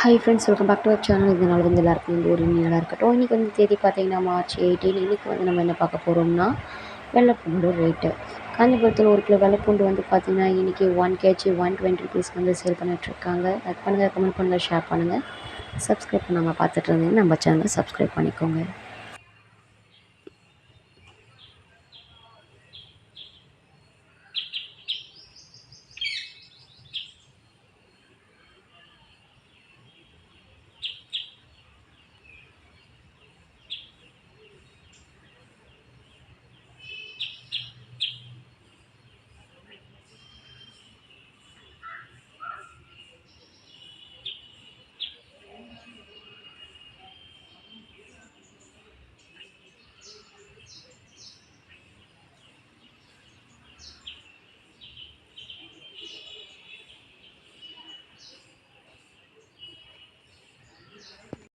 Hi friends welcome back to our channel இந்த நாள் வந்து எல்லாருக்கும் வந்து ஒரு நல்லா இருக்கட்டும். இன்றைக்கி வந்து தேதி பார்த்தீங்கன்னா மார்ச் எயிட்டீன் இன்றைக்கி வந்து நம்ம என்ன பார்க்க போகிறோம்னா வெள்ளைப்பூண்டு ரேட்டு காஞ்சிபுரத்தில் ஒரு கிலோ வெள்ளைப்பூண்டு வந்து பார்த்திங்கன்னா இன்றைக்கி ஒன் கேஜி ஒன் டுவெண்ட்டி ருபீஸ்க்கு வந்து சேல் பண்ணிகிட்ருக்காங்க லைக் பண்ணுங்கள் கமெண்ட் பண்ணுங்கள் ஷேர் பண்ணுங்கள் சப்ஸ்கிரைப் பண்ணாமல் பார்த்துட்டு இருந்தீங்கன்னா நம்ம சேனலை சப்ஸ்கிரைப் பண்ணிக்கோங்க.